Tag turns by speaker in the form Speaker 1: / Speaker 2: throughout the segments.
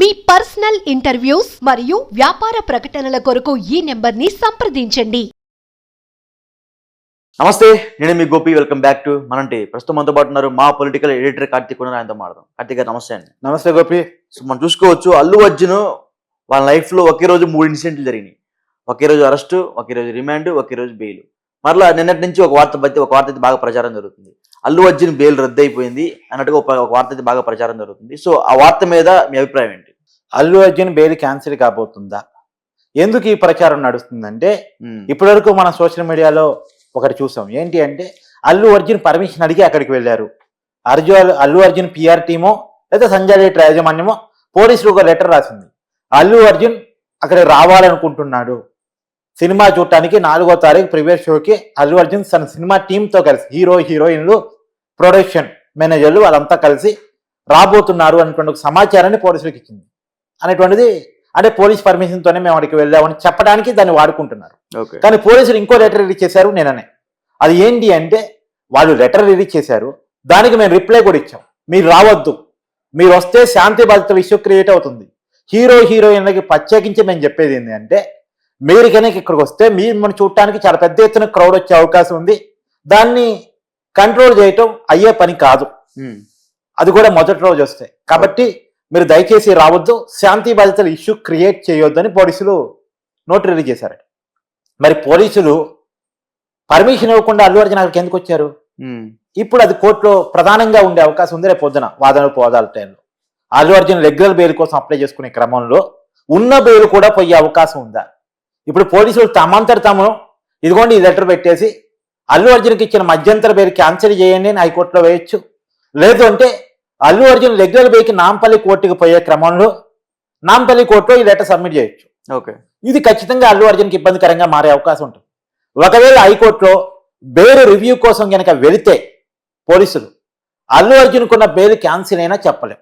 Speaker 1: మీ personal interviews మరియు వ్యాపార ప్రకటనల కొరకు ఈ నెంబర్ని సంప్రదించండి.
Speaker 2: నమస్తే నేను మీ గోపి. వెల్కమ్ బ్యాక్ టు మనంటి ప్రస్తుతం మనతో పాటు ఉన్నారు మా పొలిటికల్ ఎడిటర్ కార్తీక్ కూడా ఆయనతో మాట్లాడదాం. కార్తీక్ గారు నమస్తే అండి.
Speaker 3: నమస్తే గోపి.
Speaker 2: సో మనం చూసుకోవచ్చు అల్లు అర్జున్ వాళ్ళ లైఫ్లో ఒకే రోజు మూడు ఇన్సిడెంట్లు జరిగినాయి. ఒకే రోజు అరెస్ట్ ఒకే రోజు రిమాండ్ ఒకే రోజు బెయిల్ మరలా నిన్నటి నుంచి ఒక వార్త బట్టి ఒక వార్త అయితే బాగా ప్రచారం జరుగుతుంది. అల్లు అర్జున్ బెయిల్ రద్దు అయిపోయింది అన్నట్టుగా ఒక వార్త అయితే బాగా ప్రచారం జరుగుతుంది. సో ఆ వార్త మీద మీ అభిప్రాయం ఏంటి?
Speaker 3: అల్లు అర్జున్ బెయిల్ క్యాన్సిల్ కాబోతుందా? ఎందుకు ఈ ప్రచారం నడుస్తుందంటే ఇప్పటివరకు మనం సోషల్ మీడియాలో ఒకటి చూసాం. ఏంటి అంటే అల్లు అర్జున్ పర్మిషన్ అడిగి అక్కడికి వెళ్ళారు. అర్జున్ అల్లు అర్జున్ పిఆర్ టీమో లేదా సంజయ్ రెడ్డి యాజమాన్యమో పోలీసులు ఒక లెటర్ రాసింది. అల్లు అర్జున్ అక్కడికి రావాలనుకుంటున్నాడు. సినిమా చూడటానికి నాలుగో తారీఖు ప్రీవియస్ షోకి అల్లు అర్జున్ తన సినిమా టీంతో కలిసి హీరో హీరోయిన్లు ప్రొడక్షన్ మేనేజర్లు వాళ్ళంతా కలిసి రాబోతున్నారు అనేటువంటి ఒక సమాచారాన్ని పోలీసులకు ఇచ్చింది. అనేటువంటిది అంటే పోలీస్ పర్మిషన్తోనే మేము అక్కడికి వెళ్ళామని చెప్పడానికి దాన్ని వాడుకుంటున్నారు.
Speaker 2: ఓకే.
Speaker 3: కానీ పోలీసులు ఇంకో లెటర్ రిలీజ్ చేశారు నేననే. అది ఏంటి అంటే వాళ్ళు లెటర్ రిలీజ్ చేశారు దానికి మేము రిప్లై కూడా ఇచ్చాం. మీరు రావద్దు. మీరు వస్తే శాంతి భద్రత ఇష్యూ క్రియేట్ అవుతుంది. హీరో హీరోయిన్లకి ప్రత్యేకించి మేము చెప్పేది ఏంటి అంటే మీరు కనుక ఇక్కడికి వస్తే మీరు మనం చూడటానికి చాలా పెద్ద ఎత్తున క్రౌడ్ వచ్చే అవకాశం ఉంది. దాన్ని కంట్రోల్ చేయటం అయ్యే పని కాదు.
Speaker 2: ఉమ్,
Speaker 3: అది కూడా మొదటి రోజు వస్తాయి కాబట్టి మీరు దయచేసి రావద్దు. శాంతి బాధితుల ఇష్యూ క్రియేట్ చేయొద్దని పోలీసులు నోట్ రిలీజ్ చేశారు మరి పోలీసులు పర్మిషన్ ఇవ్వకుండా అల్లు అర్జున్ అక్కడికి ఎందుకు వచ్చారు?
Speaker 2: ఉమ్,
Speaker 3: ఇప్పుడు అది కోర్టులో ప్రధానంగా ఉండే అవకాశం ఉంది రేపు పొద్దున వాదనలు పోదాల టైంలో. అల్లు అర్జున్ రెగ్యులర్ బెయిల్ కోసం అప్లై చేసుకునే క్రమంలో ఉన్న బెయిల్ కూడా పోయే అవకాశం ఉందా? ఇప్పుడు పోలీసులు తమంతట తాము ఇదిగోండి ఈ లెటర్ పెట్టేసి అల్లు అర్జున్కి ఇచ్చిన మధ్యంతర బెయిల్ క్యాన్సిల్ చేయండి అని హైకోర్టులో వేయొచ్చు. లేదు అంటే అల్లు అర్జున్ రెగ్యులర్ బెయిల్కి నాంపల్లి కోర్టుకి పోయే క్రమంలో నాంపల్లి కోర్టులో ఈ లెటర్ సబ్మిట్ చేయొచ్చు.
Speaker 2: ఓకే.
Speaker 3: ఇది ఖచ్చితంగా అల్లు అర్జున్కి ఇబ్బందికరంగా మారే అవకాశం ఉంటుంది. ఒకవేళ హైకోర్టులో బెయిల్ రివ్యూ కోసం కనుక వెళితే పోలీసులు అల్లు అర్జున్కున్న బెయిల్ క్యాన్సిల్ అయినా చెప్పలేం.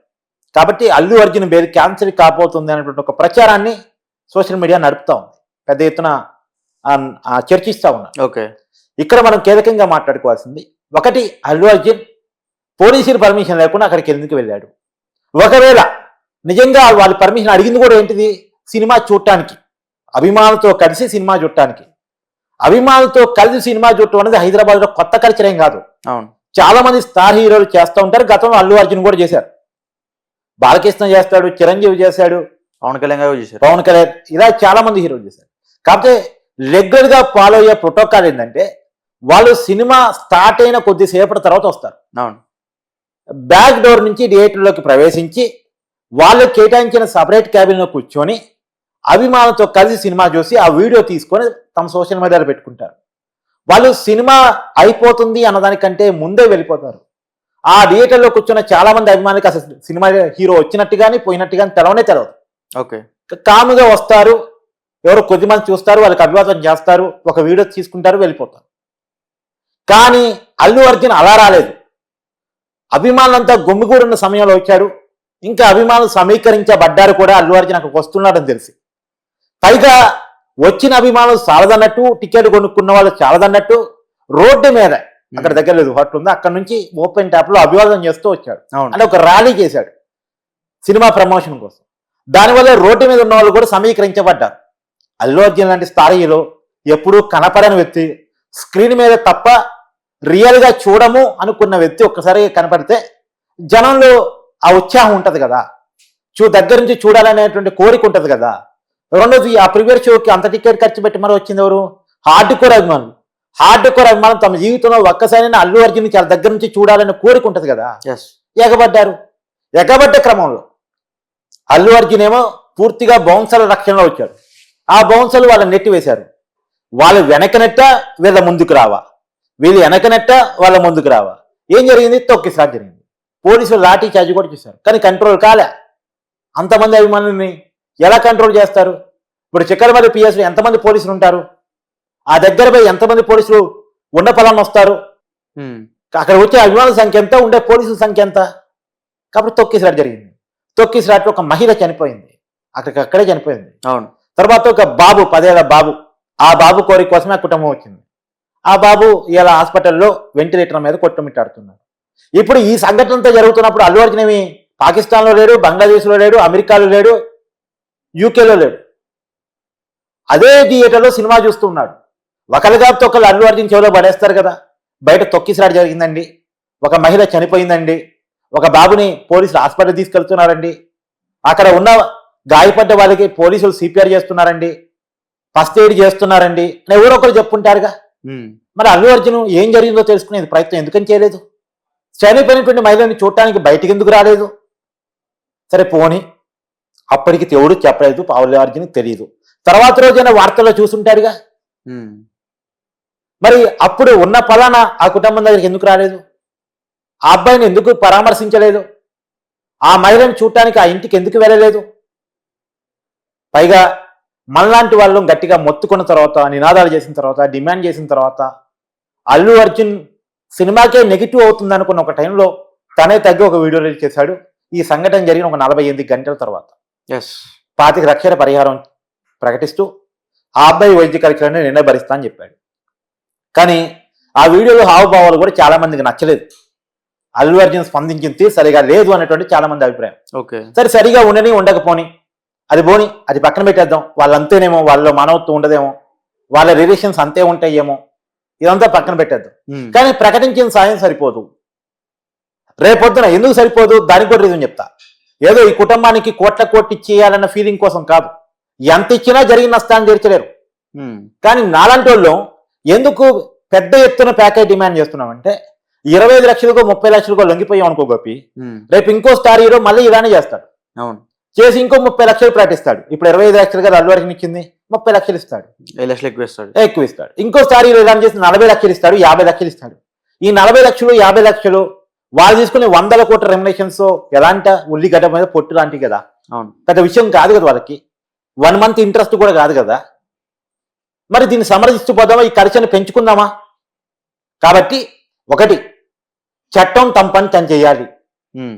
Speaker 3: కాబట్టి అల్లు అర్జున్ బెయిల్ క్యాన్సిల్ కాబోతుంది అనేటువంటి ఒక ప్రచారాన్ని సోషల్ మీడియా నడుపుతా ఉంది. పెద్ద ఎత్తున చర్చిస్తా ఉన్నారు.
Speaker 2: ఓకే.
Speaker 3: ఇక్కడ మనం కీలకంగా మాట్లాడుకోవాల్సింది ఒకటి అల్లు అర్జున్ పోలీసులు పర్మిషన్ లేకుండా అక్కడికి ఎందుకు వెళ్ళాడు? ఒకవేళ నిజంగా వాళ్ళ పర్మిషన్ అడిగింది కూడా ఏంటిది? సినిమా చూడటానికి అభిమానులతో కలిసి సినిమా చూడటానికి. అభిమానులతో కలిసి సినిమా చూడటం అనేది హైదరాబాద్లో కొత్త కల్చర్ ఏం కాదు.
Speaker 2: అవును.
Speaker 3: చాలా మంది స్టార్ హీరోలు చేస్తూ ఉంటారు గతంలో అల్లు అర్జున్ కూడా చేశారు. బాలకృష్ణ చేస్తాడు చిరంజీవి చేశాడు
Speaker 2: పవన్ కళ్యాణ్ గారు చేశారు.
Speaker 3: పవన్ కళ్యాణ్ ఇలా చాలా మంది హీరోలు చేశారు. కాకపోతే రెగ్యులర్గా ఫాలో అయ్యే ప్రోటోకాల్ ఏంటంటే వాళ్ళు సినిమా స్టార్ట్ అయిన కొద్దిసేపటి తర్వాత వస్తారు.
Speaker 2: అవును.
Speaker 3: బ్యాక్ డోర్ నుంచి థియేటర్లోకి ప్రవేశించి వాళ్ళు కేటాయించిన సపరేట్ క్యాబిన్లో కూర్చొని అభిమానులతో కలిసి సినిమా చూసి ఆ వీడియో తీసుకొని తమ సోషల్ మీడియాలో పెట్టుకుంటారు. వాళ్ళు సినిమా అయిపోతుంది అన్నదానికంటే ముందే వెళ్ళిపోతారు. ఆ థియేటర్లో కూర్చున్న చాలా మంది అభిమానులకు అసలు సినిమా హీరో వచ్చినట్టు కానీ పోయినట్టు కానీ తెలవనే తెలవదు.
Speaker 2: ఓకే.
Speaker 3: కాముగా వస్తారు. ఎవరో కొద్దిమంది చూస్తారు వాళ్ళకి అభివాదం చేస్తారు ఒక వీడియో తీసుకుంటారు వెళ్ళిపోతారు. కానీ అల్లు అర్జున్ అలా రాలేదు. అభిమానులంతా గుమ్మిగూడున్న సమయంలో వచ్చాడు ఇంకా అభిమానులు సమీకరించబడ్డారు కూడా అల్లు అర్జున్ అక్కడికి వస్తున్నాడని తెలిసి. పైగా వచ్చిన అభిమానులు చాలదన్నట్టు టికెట్ కొనుక్కున్న వాళ్ళు చాలదన్నట్టు రోడ్డు మీద అక్కడ దగ్గర లేదు హోటల్ ఉంది. అక్కడ నుంచి ఓపెన్ ట్యాప్లో అభివాదం చేస్తూ వచ్చాడు. అంటే ఒక ర్యాలీ చేశాడు. సినిమా ప్రమోషన్ కోసం. దానివల్ల రోడ్డు మీద ఉన్న వాళ్ళు కూడా సమీకరించబడ్డారు. అల్లు అర్జున్ లాంటి హీరో ఎప్పుడూ కనపడని వ్యక్తి స్క్రీన్ మీద తప్ప రియల్గా చూడము అనుకున్న వ్యక్తి ఒక్కసారి కనపడితే జనంలో ఆ ఉత్సాహం ఉంటది కదా. చూ దగ్గర నుంచి చూడాలనేటువంటి కోరిక ఉంటది కదా. రెండోది ఆ ప్రీవియర్ షోకి అంత టికెట్ ఖర్చు పెట్టి మరి వచ్చింది ఎవరు? హార్డ్ కోర్ అభిమానులు. హార్డ్ కోర్ అభిమానం తమ జీవితంలో ఒక్కసారైనా అల్లు అర్జున్ చాలా దగ్గర నుంచి చూడాలనే కోరిక ఉంటది కదా. ఎగబడ్డారు. ఎగబడ్డ క్రమంలో అల్లు అర్జున్ ఏమో పూర్తిగా బౌన్సర్ల రక్షణలో వచ్చాడు. ఆ బౌన్సర్లు వాళ్ళని నెట్టి వేశారు వాళ్ళు వెనకనెట్ట వీళ్ళ ముందుకు రావా? వీళ్ళు వెనకనెట్ట వాళ్ళ ముందుకు రావా? ఏం జరిగింది? తొక్కిసారి జరిగింది. పోలీసులు లాఠీ చార్జ్ కూడా చేశారు. కానీ కంట్రోల్ కాలే. అంతమంది అభిమానుల్ని ఎలా కంట్రోల్ చేస్తారు? ఇప్పుడు చిక్కడమల్లి పిఎస్లో ఎంతమంది పోలీసులు ఉంటారు? ఆ దగ్గర పోయి ఎంతమంది పోలీసులు ఉండపలాన్ని వస్తారు?
Speaker 2: ఉమ్,
Speaker 3: అక్కడ వచ్చే అభిమానుల సంఖ్య ఎంత? ఉండే పోలీసుల సంఖ్య ఎంత? కాబట్టి తొక్కిసలాట జరిగింది. తొక్కిసలాట్లో ఒక మహిళ చనిపోయింది. అక్కడికి అక్కడే చనిపోయింది.
Speaker 2: అవును.
Speaker 3: తర్వాత ఒక బాబు పదేళ్ళ బాబు ఆ బాబు కోరిక కోసమే ఆ కుటుంబం వచ్చింది. ఆ బాబు ఇలా హాస్పిటల్లో వెంటిలేటర్ మీద కొట్టుమిట్టాడుతున్నాడు. ఇప్పుడు ఈ సంఘటనతో జరుగుతున్నప్పుడు అల్లు అర్జున్ ఏమి? పాకిస్తాన్లో లేడు బంగ్లాదేశ్లో లేడు అమెరికాలో లేడు యూకేలో లేడు. అదే థియేటర్లో సినిమా చూస్తున్నాడు. ఒకరిగా కాబట్టి ఒకళ్ళు అల్లు అర్జున్ చెవిలో పడేస్తారు కదా. బయట తొక్కిసలాట జరిగిందండి. ఒక మహిళ చనిపోయిందండి. ఒక బాబుని పోలీసులు హాస్పిటల్ తీసుకెళ్తున్నారండి. అక్కడ ఉన్న గాయపడ్డ వాళ్ళకి పోలీసులు సిపిఆర్ చేస్తున్నారండి. ఫస్ట్ ఎయిడ్ చేస్తున్నారండి. అని ఎవరో ఒకరు చెప్పుంటారుగా. మరి అల్లు అర్జున్ ఏం జరిగిందో తెలుసుకునేది ప్రయత్నం ఎందుకని చేయలేదు? చనిపోయినటువంటి మహిళని చూడటానికి బయటికి ఎందుకు రాలేదు? సరే పోని. అప్పటికి దేవుడు చెప్పలేదు పావులు అర్జున్ తెలియదు తర్వాత రోజైనా వార్తల్లో చూసుంటాడుగా
Speaker 2: ఉమ్,
Speaker 3: మరి అప్పుడు ఉన్న ఫలానా ఆ కుటుంబం దగ్గరికి ఎందుకు రాలేదు? ఆ అబ్బాయిని ఎందుకు పరామర్శించలేదు? ఆ మహిళను చూడటానికి ఆ ఇంటికి ఎందుకు వెళ్ళలేదు? పైగా మనలాంటి వాళ్ళు గట్టిగా మొత్తుకున్న తర్వాత నినాదాలు చేసిన తర్వాత డిమాండ్ చేసిన తర్వాత అల్లు అర్జున్ సినిమాకే నెగిటివ్ అవుతుంది అనుకున్న ఒక టైంలో తనే తగ్గి ఒక వీడియో రిలీజ్ చేశాడు. ఈ సంఘటన జరిగిన ఒక నలభై ఎనిమిది గంటల తర్వాత.
Speaker 2: ఎస్
Speaker 3: పాతిక లక్షల పరిహారం ప్రకటిస్తూ ఆ అబ్బాయి వైద్య ఖర్చులను నిన్న భరిస్తా అని చెప్పాడు. కానీ ఆ వీడియోలో హావభావాలు కూడా చాలా మందికి నచ్చలేదు. అల్లు అర్జున్ స్పందించిన తీరు సరిగా లేదు అనేటువంటి చాలా మంది అభిప్రాయం.
Speaker 2: ఓకే
Speaker 3: సరే సరిగా ఉండని ఉండకపోని అది పోని అది పక్కన పెట్టేద్దాం. వాళ్ళు అంతేనేమో వాళ్ళలో మానవత్వం ఉండదేమో వాళ్ళ రిలేషన్స్ అంతే ఉంటాయేమో ఇదంతా పక్కన పెట్టేద్దాం. కానీ ప్రకటించిన సాయం సరిపోదు. రేపొద్దున ఎందుకు సరిపోదు? దానికి కూడా రీజన్ చెప్తా. ఏదో ఈ కుటుంబానికి కోట్ల కోట్లు ఇచ్చేయాలన్న ఫీలింగ్ కోసం కాదు. ఎంత ఇచ్చినా జరిగిన నష్టాన్ని తీర్చలేరు. కానీ నాలాంటి వాళ్ళు ఎందుకు పెద్ద ఎత్తున ప్యాకేజ్ డిమాండ్ చేస్తున్నామంటే ఇరవై ఐదు లక్షలకు ముప్పై లక్షలకు లొంగిపోయాం అనుకో గోపి
Speaker 2: ఉమ్,
Speaker 3: రేపు ఇంకో స్టార్ హీరో మళ్ళీ ఇలానే చేస్తాడు.
Speaker 2: అవును.
Speaker 3: చేసి ఇంకో ముప్పై లక్షలు ప్రకటిస్తాడు. ఇప్పుడు ఇరవై ఐదు లక్షలు కదా అల్లు అర్జున్ ఇచ్చింది ముప్పై లక్షలు ఇస్తాడు.
Speaker 2: ఏ లక్షలు ఎక్కువ ఇస్తాడు.
Speaker 3: ఎక్కువ ఇస్తాడు. ఇంకో స్టార్ హీరో ఇలా చేసి నలభై లక్షలు ఇస్తాడు యాభై లక్షలు ఇస్తాడు. ఈ నలభై లక్షలు యాభై లక్షలు వాళ్ళు తీసుకునే వందల కోట్ల రెమ్యునేషన్స్ ఎలాంటి ఉల్లిగడ్డ మీద పొట్టు లాంటివి కదా.
Speaker 2: అవును.
Speaker 3: పెద్ద విషయం కాదు కదా వాళ్ళకి. వన్ మంత్ ఇంట్రెస్ట్ కూడా కాదు కదా. మరి దీన్ని సమర్థిస్తూ పోదామా? ఈ ఖర్చుని పెంచుకుందామా? కాబట్టి ఒకటి చట్టం తమ పని తను చేయాలి.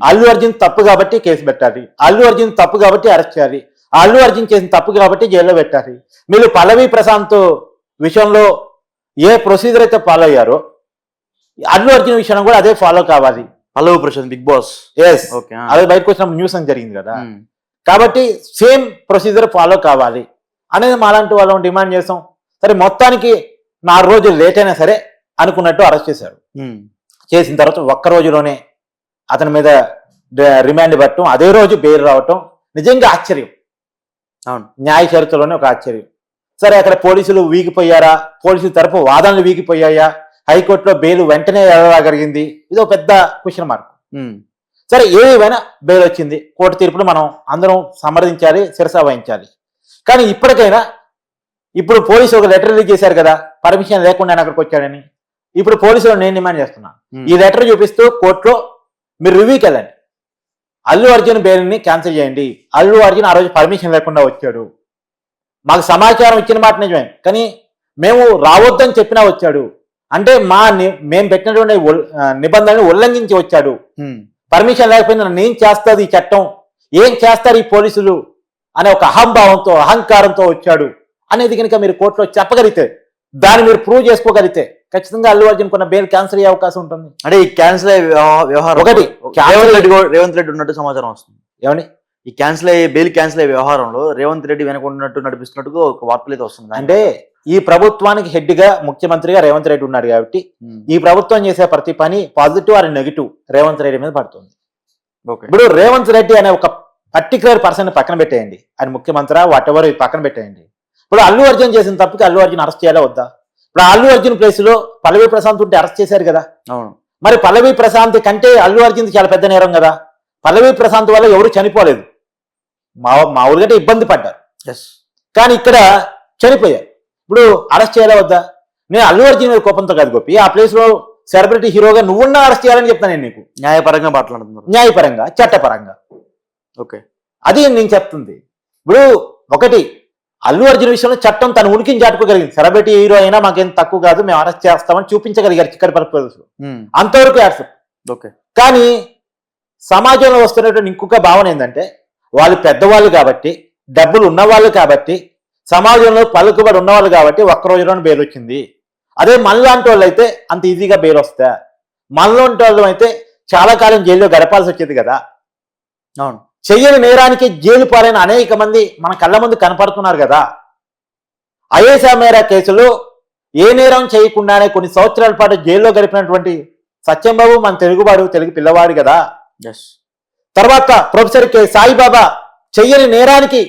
Speaker 3: అల్లు అర్జున్ తప్పు కాబట్టి కేసు పెట్టాలి. అల్లు అర్జున్ తప్పు కాబట్టి అరెస్ట్ చేయాలి. అల్లు అర్జున్ చేసిన తప్పు కాబట్టి జైల్లో పెట్టాలి. మీరు పల్లవి ప్రశాంత్ విషయంలో ఏ ప్రొసీజర్ అయితే ఫాలో అయ్యారో అల్లు అర్జున్ విషయంలో కూడా అదే ఫాలో కావాలి.
Speaker 2: Pallavi Prashanth Bigg Boss.
Speaker 3: Yes అదే బయటకు వచ్చినప్పుడు న్యూస్ అని జరిగింది కదా. కాబట్టి సేమ్ ప్రొసీజర్ ఫాలో కావాలి. అనేది మాలాంటి వాళ్ళం డిమాండ్ చేసాం సరే మొత్తానికి నాలుగు రోజులు లేట్ అయినా సరే అనుకున్నట్టు అరెస్ట్ చేశారు. చేసిన తర్వాత ఒక్క రోజులోనే అతని మీద రిమాండ్ పట్టడం అదే రోజు బెయిల్ రావటం నిజంగా ఆశ్చర్యం.
Speaker 2: అవును.
Speaker 3: న్యాయ చరిత్రలోనే ఒక ఆశ్చర్యం. సరే అక్కడ పోలీసులు వీగిపోయారా? పోలీసుల తరపు వాదనలు వీగిపోయాయా? హైకోర్టులో బెయిల్ వెంటనే రాగలిగింది? ఇది ఒక పెద్ద క్వశ్చన్ మార్క్
Speaker 2: ఉమ్,
Speaker 3: సరే ఏమైనా బెయిల్ వచ్చింది కోర్టు తీర్పును మనం అందరం సమర్థించాలి శిరస వహించాలి. కానీ ఇప్పటికైనా ఇప్పుడు పోలీసులు ఒక లెటర్ రిలీజ్ చేశారు కదా పర్మిషన్ లేకుండా అక్కడికి వచ్చాడని. ఇప్పుడు పోలీసులు నేను డిమాండ్ చేస్తున్నా.
Speaker 2: ఉమ్,
Speaker 3: ఈ లెటర్ చూపిస్తూ కోర్టులో మీరు రివ్యూకి వెళ్ళండి. అల్లు అర్జున్ బెయిల్ని క్యాన్సిల్ చేయండి. అల్లు అర్జున్ ఆ రోజు పర్మిషన్ లేకుండా వచ్చాడు. మాకు సమాచారం ఇచ్చిన మాట నిజమే. కానీ మేము రావద్దని చెప్పినా వచ్చాడు. అంటే మా మేము పెట్టినటువంటి నిబంధనలు ఉల్లంఘించి వచ్చాడు. పర్మిషన్ లేకపోయినా నన్ను ఏం చేస్తుంది ఈ చట్టం? ఏం చేస్తారు ఈ పోలీసులు? అనే ఒక అహంభావంతో అహంకారంతో వచ్చాడు. అనేది కనుక మీరు కోర్టులో చెప్పగలిగితే దాన్ని మీరు ప్రూవ్ చేసుకోగలిగితే ఖచ్చితంగా అల్లు అర్జున్ కొన్న బెయిల్ క్యాన్సిల్ అయ్యే అవకాశం ఉంటుంది.
Speaker 2: అంటే ఈ క్యాన్సిల్ అయ్యే వ్యవ- వ్యవహారం
Speaker 3: ఒకటి,
Speaker 2: రేవంత్ రెడ్డి రేవంత్ రెడ్డి ఉన్నట్టు సమాచారం వస్తుంది.
Speaker 3: ఏమని
Speaker 2: ఈ క్యాన్సిల్ అయ్యే బెయిల్ క్యాన్సిల్ అయ్యే వ్యవహారంలో రేవంత్ రెడ్డి వెనక ఉన్నట్టు నడిపిస్తున్నట్టుగా ఒక వార్తలు అయితే వస్తుంది
Speaker 3: అంటే ఈ ప్రభుత్వానికి హెడ్గా ముఖ్యమంత్రిగా రేవంత్ రెడ్డి ఉన్నాడు కాబట్టి
Speaker 2: ఉమ్,
Speaker 3: ఈ ప్రభుత్వం చేసే ప్రతి పని positive or negative Revanth Reddy మీద పడుతుంది.
Speaker 2: ఓకే
Speaker 3: ఇప్పుడు రేవంత్ రెడ్డి అనే ఒక పర్టికులర్ పర్సన్ పక్కన పెట్టేయండి. ఆయన ముఖ్యమంత్రి వాట్ ఎవర్ పక్కన పెట్టేయండి. ఇప్పుడు అల్లు అర్జున్ చేసిన తప్పుకి అల్లు అర్జున్ అరెస్ట్ చేయాలా వద్దా? ఇప్పుడు అల్లు అర్జున్ ప్లేస్లో పల్లవి ప్రశాంత్ ఉంటే అరెస్ట్ చేశారు కదా.
Speaker 2: అవును.
Speaker 3: మరి పల్లవి ప్రశాంత్ కంటే అల్లు అర్జున్ చాలా పెద్ద నేరం కదా. పల్లవి ప్రశాంత్ వల్ల ఎవరు చనిపోలేదు. మా మామూలుగా ఇబ్బంది పడ్డారు.
Speaker 2: ఎస్
Speaker 3: కానీ ఇక్కడ చనిపోయారు. ఇప్పుడు అరెస్ట్ చేయాలా వద్దా? నేను అల్లు అర్జున్ మీద కోపంతో కాదు గోపి. ఆ ప్లేస్లో సెలబ్రిటీ హీరోగా నువ్వున్నా అరెస్ట్ చేయాలని చెప్తాను నేను నీకు.
Speaker 2: న్యాయపరంగా మాట్లాడుతున్నారు.
Speaker 3: న్యాయపరంగా చట్టపరంగా.
Speaker 2: ఓకే.
Speaker 3: అది నేను చెప్తుంది. ఇప్పుడు ఒకటి అల్లు అర్జున్ విషయంలో చట్టం తన ఉనికిని చాటుకోగలిగింది. సెలబ్రిటీ హీరో అయినా మాకేం తక్కువ కాదు మేము అరెస్ట్ చేస్తామని చూపించగలిగారు చిక్కడి పోలీసులు
Speaker 2: ఉమ్,
Speaker 3: అంతవరకు యాక్సెప్ట్
Speaker 2: ఓకే.
Speaker 3: కానీ సమాజంలో వస్తున్నటువంటి ఇంకొక భావన ఏంటంటే వాళ్ళు పెద్దవాళ్ళు కాబట్టి డబ్బులు ఉన్నవాళ్ళు కాబట్టి సమాజంలో పలుకుబడి ఉన్నవాళ్ళు కాబట్టి ఒక్క రోజులోనే బెయిల్ వచ్చింది. అదే మనలాంటి వాళ్ళు అయితే అంత ఈజీగా బెయిల్ వస్తా మనలాంటి వాళ్ళు అయితే చాలా కాలం జైల్లో గడపాల్సి వచ్చేది కదా?
Speaker 2: అవును.
Speaker 3: చెయ్యని నేరానికి జైలు పాలైన అనేక మంది మన కళ్ళ ముందు కనపడుతున్నారు కదా. అయేసా మేరా కేసులో ఏ నేరం చేయకుండానే కొన్ని సంవత్సరాల పాటు జైల్లో గడిపినటువంటి సత్యంబాబు మన తెలుగువాడు తెలుగు పిల్లవాడు కదా. తర్వాత ప్రొఫెసర్ కె సాయిబాబా చెయ్యని నేరానికి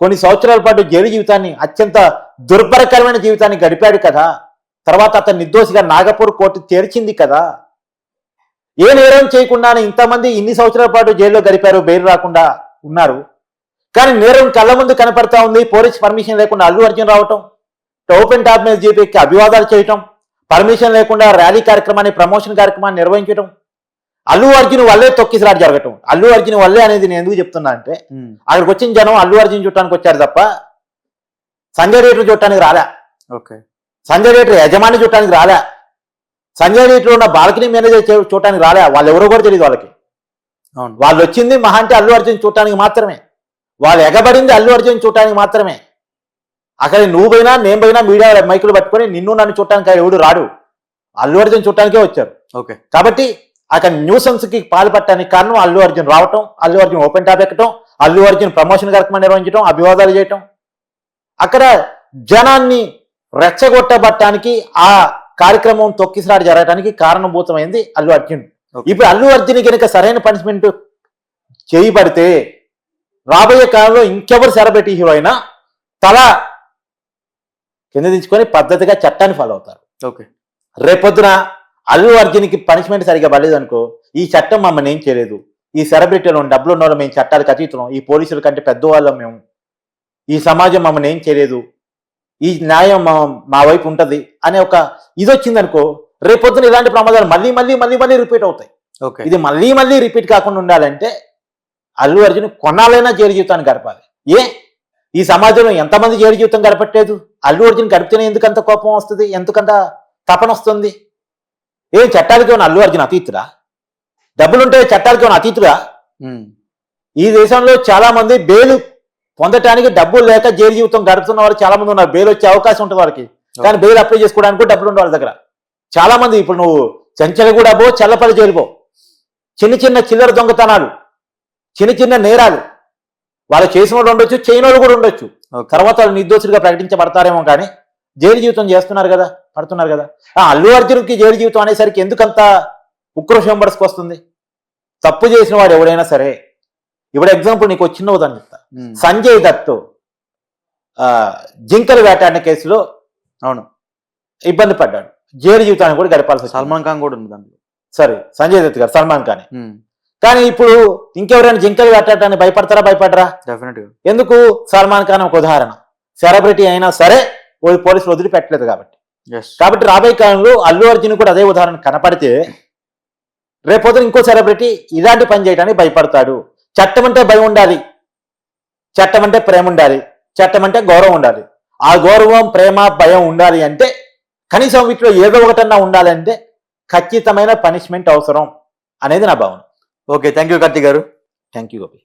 Speaker 3: కొన్ని సంవత్సరాల పాటు జైలు జీవితాన్ని అత్యంత దుర్భరకరమైన జీవితాన్ని గడిపాడు కదా. తర్వాత అతను నిర్దోషిగా నాగపూర్ కోర్టు తెరిచింది కదా. ఏ నేరం చేయకుండానే ఇంతమంది ఇన్ని సంవత్సరాల పాటు జైల్లో గడిపారు బెయిల్ రాకుండా ఉన్నారు. కానీ నేరం కళ్ళ ముందు కనపడతా ఉంది. పోలీస్ పర్మిషన్ లేకుండా అల్లు అర్జున్ రావటం ఓపెన్ టాప్ మీద జీపీకి అభివాదాలు చేయటం పర్మిషన్ లేకుండా ర్యాలీ కార్యక్రమాన్ని ప్రమోషన్ కార్యక్రమాన్ని నిర్వహించడం అల్లు అర్జున్ వల్లే తొక్కిసలాట జరగటం. అల్లు అర్జున్ వల్లే అనేది నేను ఎందుకు చెప్తున్నా అంటే. అక్కడికి వచ్చిన జనం అల్లు అర్జున్ చూడటానికి వచ్చారు తప్ప సంజయ్ రేట్లు చూడటానికి రాలే.
Speaker 2: ఓకే.
Speaker 3: సంజయ్ రేట్లు యజమాని చూడటానికి రాలే. సంజయ్ రేట్లు ఉన్న బాల్కనీ మేనేజర్ చూడటానికి రాలే. వాళ్ళు ఎవరో కూడా తెలియదు వాళ్ళకి.
Speaker 2: అవును.
Speaker 3: వాళ్ళు వచ్చింది మహా అంటే అల్లు అర్జున్ చూడటానికి మాత్రమే. వాళ్ళు ఎగబడింది అల్లు అర్జున్ చూడటానికి మాత్రమే. అక్కడ నువ్వు పోయినా నేను పోయినా మీడియా మైకులు పట్టుకొని నిన్ను నన్ను చూడటానికి ఎవడు రాడు. అల్లు అర్జున్ చూడటానికే వచ్చారు.
Speaker 2: ఓకే.
Speaker 3: కాబట్టి అక్కడ న్యూసెన్స్కి పాల్పడటానికి కారణం అల్లు అర్జున్ రావటం అల్లు అర్జున్ ఓపెన్ టాప్ ఎక్కటం అల్లు అర్జున్ ప్రమోషన్ కార్యక్రమం నిర్వహించడం అభివాదాలు చేయటం. అక్కడ జనాన్ని రెచ్చగొట్టబట్టడానికి ఆ కార్యక్రమం తొక్కిసలాట జరగడానికి కారణభూతమైంది అల్లు అర్జున్. ఇప్పుడు అల్లు అర్జున్ కనుక సరైన పనిష్మెంట్ చేయబడితే రాబోయే కాలంలో ఇంకెవరు సెలబ్రిటీ హీరో అయినా తల కింద దించుకొని పద్ధతిగా చట్టాన్ని ఫాలో అవుతారు.
Speaker 2: ఓకే.
Speaker 3: రేపొద్దున అల్లు అర్జున్కి పనిష్మెంట్ సరిగా పడలేదు అనుకో ఈ చట్టం మమ్మల్ని ఏం చేయలేదు. ఈ సెలబ్రిటీలో డబ్బులు ఉన్న వాళ్ళు మేము చట్టాలకు అతీతున్నాం ఈ పోలీసుల కంటే పెద్దవాళ్ళం మేము. ఈ సమాజం మమ్మల్ని ఏం చేయలేదు. ఈ న్యాయం మా మా వైపు ఉంటది అనే ఒక ఇది వచ్చిందనుకో రేపొద్దున ఇలాంటి ప్రమాదాలు మళ్ళీ మళ్ళీ మళ్ళీ మళ్ళీ రిపీట్ అవుతాయి.
Speaker 2: ఓకే.
Speaker 3: ఇది మళ్ళీ మళ్ళీ రిపీట్ కాకుండా ఉండాలంటే అల్లు అర్జున్ కొన్నాళ్ళైనా జైలు జీవితాన్ని గడపాలి. ఏ? ఈ సమాజంలో ఎంతమంది జైలు జీవితం గడపట్లేదు? అల్లు అర్జున్ గడిపితేనే ఎందుకంత కోపం వస్తుంది? ఎందుకంత తపన వస్తుంది? ఏం చట్టాలకి ఉన్న అల్లు అర్జున్ అతీతుడా? డబ్బులుంటే చట్టాలకి ఉన్న అతీతుడా. ఈ దేశంలో చాలా మంది బెయిల్ పొందటానికి డబ్బులు లేక జైలు జీవితం గడుపుతున్న వారు చాలా మంది ఉన్నారు. బెయిల్ వచ్చే అవకాశం ఉంటుంది వాళ్ళకి. కానీ బెయిల్ అప్లై చేసుకోవడానికి కూడా డబ్బులు ఉండే వాళ్ళ దగ్గర. చాలా మంది ఇప్పుడు నువ్వు చెంచలగూడ పో చల్లపల్లి జైలు పో. చిన్న చిన్న చిల్లర దొంగతనాలు చిన్న చిన్న నేరాలు. వాళ్ళు చేసిన వాళ్ళు ఉండొచ్చు చేయని వాళ్ళు కూడా ఉండొచ్చు. తర్వాత వాళ్ళు నిర్దోషులుగా ప్రకటించబడతారేమో కానీ జైలు జీవితం చేస్తున్నారు కదా పడుతున్నారు కదా. ఆ అల్లు అర్జున్కి జైలు జీవితం అనేసరికి ఎందుకంత ఉక్రోషం వస్తుంది తప్పు చేసిన వాడు ఎవడైనా సరే. ఇప్పుడు ఎగ్జాంపుల్ నీకు చిన్న ఉదాహరణ చెప్తా. సంజయ్ దత్ జింకలు వేటాడిన కేసులో
Speaker 2: అవును.
Speaker 3: ఇబ్బంది పడ్డాడు. జైలు జీవితాన్ని కూడా గడపాల్సి.
Speaker 2: సల్మాన్ ఖాన్ కూడా ఉంది దాంట్లో.
Speaker 3: సరే సంజయ్ దత్ గారు సల్మాన్ ఖాన్. కానీ ఇప్పుడు ఇంకెవరైనా జింకలు వేటాడటానికి భయపడతారా భయపడరా?
Speaker 2: డెఫినెట్
Speaker 3: ఎందుకు? సల్మాన్ ఖాన్ ఒక ఉదాహరణ. సెలబ్రిటీ అయినా సరే పోలీసులు వదిలిపెట్టలేదు కాబట్టి. కాబట్టి రాబోయే కాలంలో అల్లు అర్జున్ కూడా అదే ఉదాహరణ కనపడితే రేపొద్దున ఇంకో సెలబ్రిటీ ఇలాంటి పని చేయడానికి భయపడతాడు. చట్టం అంటే భయం ఉండాలి. చట్టం అంటే ప్రేమ ఉండాలి. చట్టం అంటే గౌరవం ఉండాలి. ఆ గౌరవం ప్రేమ భయం ఉండాలి అంటే కనీసం వీటిలో ఏదో ఒకటన్నా ఉండాలంటే ఖచ్చితమైన పనిష్మెంట్ అవసరం అనేది నా భావన.
Speaker 2: ఓకే థ్యాంక్ యూ కార్తీక్ గారు.
Speaker 3: Thank you Gopi.